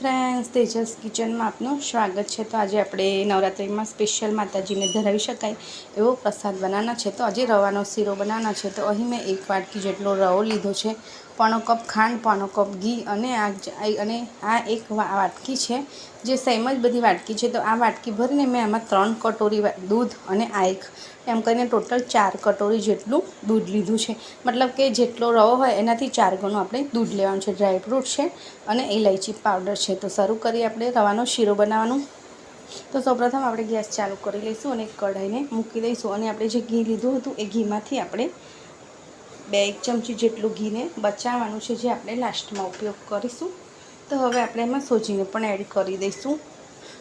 Friends Tejas કિચનમાં આપનું સ્વાગત છે. તો આજે આપણે નવરાત્રિમાં સ્પેશિયલ માતાજીને ધરાવી શકાય એવો પ્રસાદ બનાવવાનો છે. તો આજે રવાનો શીરો બનાવવાનો છે. તો અહીં મેં એક વાટકી જેટલો રવો લીધો છે. પોણો કપ ખાંડ પોણો કપ ઘી અને આ અને આ એક વાટકી છે, જે સેમ જ બધી વાટકી છે. તો આ વાટકી ભરીને મેં આમાં ત્રણ કટોરી દૂધ અને આ એક એમ કરીને ટોટલ ચાર કટોરી જેટલું દૂધ લીધું છે. મતલબ કે જેટલો રવો હોય એનાથી ચાર ગણું આપણે દૂધ લેવાનું છે. ડ્રાયફ્રૂટ છે અને ઇલાયચી પાવડર છે. તો શરૂ કરીએ આપણે રવાનો શીરો બનાવવાનું. તો સૌપ્રથમ આપણે ગેસ ચાલુ કરી લઈશું અને કઢાઈને મૂકી દઈશું. અને આપણે જે ઘી લીધું હતું એ ઘીમાંથી આપણે બે એક ચમચી જેટલું ઘીને બચાવવાનું છે જે આપણે લાસ્ટમાં ઉપયોગ કરીશું. તો હવે આપણે એમાં સોજીને પણ એડ કરી દઈશું.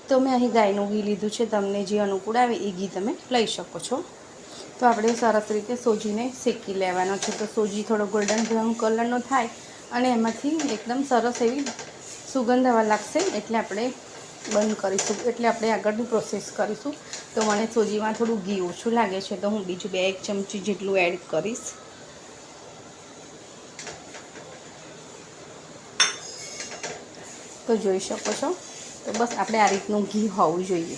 તો મેં અહીં ગાયનું ઘી લીધું છે. તમને જે અનુકૂળ આવે એ ઘી તમે લઈ શકો છો. તો આપણે સરસ રીતે સોજીને શેકી લેવાનો છે. તો સોજી થોડો ગોલ્ડન બ્રાઉન કલરનો થાય અને એમાંથી એકદમ સરસ એવી સુગંધ આવવા લાગશે એટલે આપણે બંધ કરીશું. એટલે આપણે આગળની પ્રોસેસ કરીશું. તો મને સોજીમાં થોડું ઘી ઓછું લાગે છે. તો હું બીજું બે એક ચમચી જેટલું એડ કરીશ. તો જોઈ શકો છો. તો બસ આપણે આ રીતનું ઘી હોવું જોઈએ.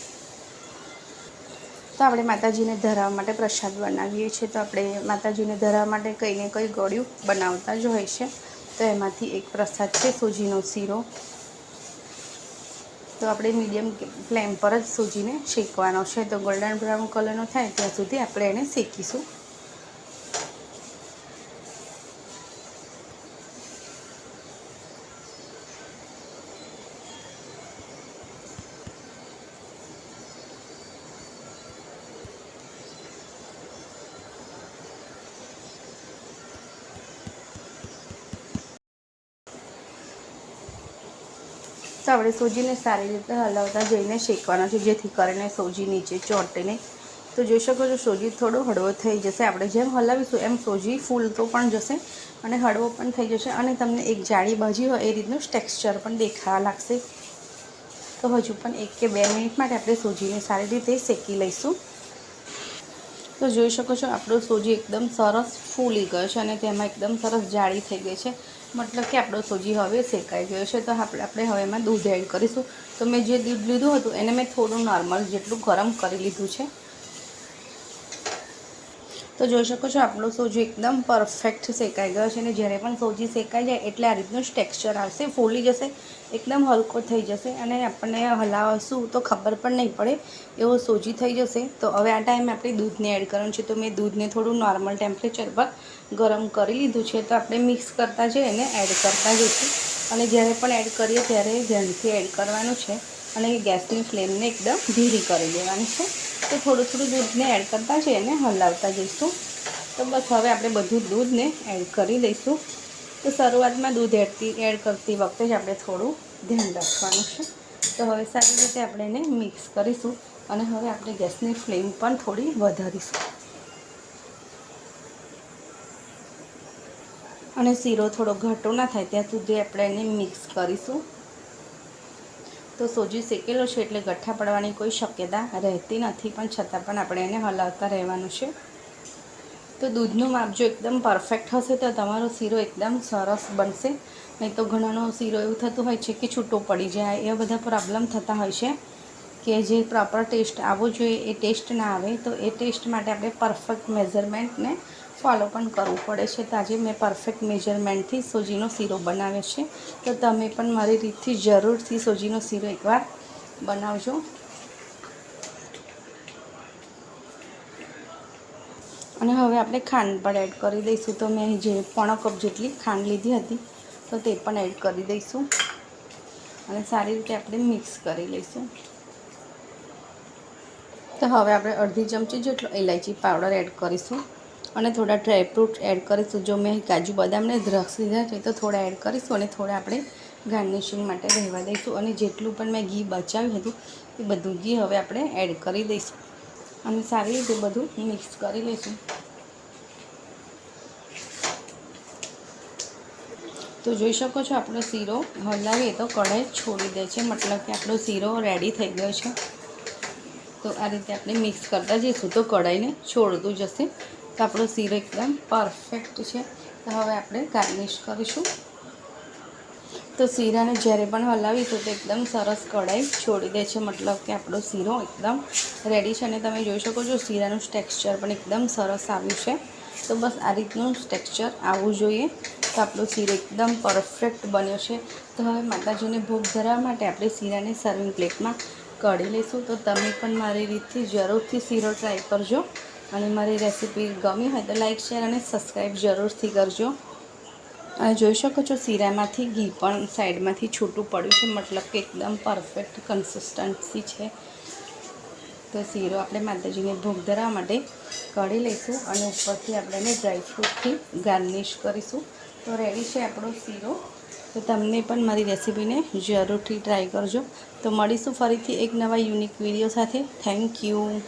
તો આપણે માતાજીને ધરાવવા માટે પ્રસાદ બનાવીએ છીએ. તો આપણે માતાજીને ધરાવવા માટે કંઈ ને કંઈ ગળ્યું બનાવતા જ હોય છે. તો એમાંથી એક પ્રસાદ છે, સૂજીનો શીરો. તો આપણે મીડિયમ ફ્લેમ પર જ સૂજીને શેકવાનો છે. તો ગોલ્ડન બ્રાઉન કલરનો થાય ત્યાં સુધી આપણે એને શેકીશું. તો આપણે સોજીને સારી રીતે હલાવતા જઈને શેકવાનો છે, જેથી કરીને સોજી નીચે ચોંટે તો જોઈ શકો છો, સોજી થોડો હળવો થઈ જશે. આપણે જેમ હલાવીશું એમ સોજી ફૂલતો પણ જશે અને હળવો પણ થઈ જશે અને તમને એક જાળી ભાજી હોય એ રીતનું ટેક્સચર પણ દેખાવા લાગશે. તો હજુ પણ એક કે બે મિનિટ માટે આપણે સોજીને સારી રીતે શેકી લઈશું. તો જોઈ શકો છો, આપણો સોજી એકદમ સરસ ફૂલી ગયો છે અને તેમાં એકદમ સરસ જાળી થઈ ગઈ છે. મતલબ કે આપણો સોજી હવે શેકાઈ ગયો છે, તો આપણે આપણે હવે એમાં દૂધ એડ કરીશું. તો મેં જે દૂધ લીધું હતું, એને મેં થોડું નોર્મલ જેટલું ગરમ કરી લીધું છે. તો જોઈ શકો છો, આપણો સોજી એકદમ પરફેક્ટ શેકાઈ ગયો છે અને જ્યારે પણ સોજી શેકાઈ જાય એટલે આ રીતનું ટેક્સચર આવશે, ફૂલી જશે, એકદમ હલકો થઈ જશે અને આપણને હલાવશું તો ખબર પણ નહીં પડે એવો સોજી થઈ જશે. તો હવે આ ટાઈમે આપણે દૂધને એડ કરવાનું છે. તો મેં દૂધને થોડું નોર્મલ ટેમ્પરેચર પર ગરમ કરી લીધું છે. તો આપણે મિક્સ કરતા જઈએ એને એડ કરતા જઈશું. અને જ્યારે પણ એડ કરીએ ત્યારે ધ્યાનથી એડ કરવાનું છે અને ગેસની ફ્લેમને એકદમ ધીરી કરી દેવાની છે. તો થોડું થોડું દૂધને એડ કરતા જઈએ એને હલાવતા જઈશું. તો બસ હવે આપણે બધું દૂધને એડ કરી દઈશું. તો શરૂઆતમાં દૂધ એડતી, એડ કરતી વખતે જ આપણે થોડું ધ્યાન રાખવાનું છે. તો હવે સારી રીતે આપણે એને મિક્સ કરીશું અને હવે આપણે ગેસની ફ્લેમ પણ થોડી વધારીશું. અને શીરો થોડો ઘાટો ના થાય ત્યાં સુધી આપણે એને મિક્સ કરીશું. તો સોજી શેકેલો છે એટલે ગઠ્ઠા પડવાની કોઈ શક્યતા રહેતી નથી, પણ છતાં પણ આપણે એને હલાવતા રહેવાનું છે. તો દૂધનું માપ જો એકદમ પરફેક્ટ હશે તો તમારો શીરો એકદમ સરસ બનશે. નહીં તો ઘણાનો શીરો એવું થતું હોય છે કે છૂટો પડી જાય, એવા બધા પ્રોબ્લેમ થતા હોય છે કે જે પ્રોપર ટેસ્ટ આવવો જોઈએ, એ ટેસ્ટ ના આવે તો એ ટેસ્ટ માટે આપણે પરફેક્ટ મેઝરમેન્ટને ફોલો પણ કરવું પડે છે. તો આજે મેં પરફેક્ટ મેજરમેન્ટથી સોજીનો શીરો બનાવ્યો છે. તો તમે પણ મારી રીતથી જરૂરથી સોજીનો શીરો એકવાર બનાવજો. અને હવે આપણે ખાંડ પણ એડ કરી દઈશું. તો મેં જે પોણો કપ જેટલી ખાંડ લીધી હતી, તો તે પણ એડ કરી દઈશું. અને સારી રીતે આપણે મિક્સ કરી લઈશું. તો હવે આપણે અડધી ચમચી જેટલો ઇલાયચી પાવડર એડ કરીશું. અને થોડા ડ્રાયફ્રૂટ એડ કરીશું. જો મેં કાજુ બદામને દ્રક્ષ લીધા છે, તો થોડા એડ કરીશું અને થોડા આપણે ગાર્નિશિંગ માટે રહેવા દઈશું. અને જેટલું પણ મેં ઘી બચાવ્યું હતું, એ બધું ઘી હવે આપણે એડ કરી દઈશું. અને સારી રીતે બધું મિક્સ કરી લઈશું. તો જોઈ શકો છો, આપણો શીરો હલાવીએ તો કઢાઈ છોડી દે છે. મતલબ કે આપણો શીરો રેડી થઈ ગયો છે. તો આ રીતે આપણે મિક્સ કરતા જઈશું. તો કઢાઈને છોડતું જશે. તો આપણો શીરો એકદમ પરફેક્ટ છે. તો હવે આપણે ગાર્નિશ કરીશું. તો શીરાને જ્યારે પણ હલાવીશું તો એકદમ સરસ કઢાઈ છોડી દે છે. મતલબ કે આપણો શીરો એકદમ રેડી છે. અને તમે જોઈ શકો છો શીરાનું ટેક્સચર પણ એકદમ સરસ આવ્યું છે. તો બસ આ રીતનું ટેક્સચર આવવું જોઈએ. તો આપણો શીરો એકદમ પરફેક્ટ બન્યો છે. તો હવે માતાજીને ભોગ ધરાવવા માટે આપણે શીરાને સર્વિંગ પ્લેટમાં કઢી લઈશું. તો તમે પણ મારી રીતથી જરૂરથી શીરો ટ્રાય કરજો. અને મારી રેસીપી ગમી હોય તો લાઇક શેર અને સબસ્ક્રાઈબ જરૂરથી કરજો. અને જોઈ શકો છો, શીરામાંથી ઘી પણ સાઈડમાંથી છૂટું પડ્યું છે, મતલબ કે એકદમ પરફેક્ટ કન્સિસ્ટન્સી છે. તો શીરો આપણે માતાજીને ભોગ ધરાવવા માટે કાઢી લઈશું અને ઉપરથી આપણે એને ડ્રાયફ્રૂટથી ગાર્નિશ કરીશું. તો રેડી છે આપણો શીરો. તો તમને પણ મારી રેસીપીને જરૂરથી ટ્રાય કરજો. તો મળીશું ફરીથી એક નવા યુનિક વીડિયો સાથે. Thank you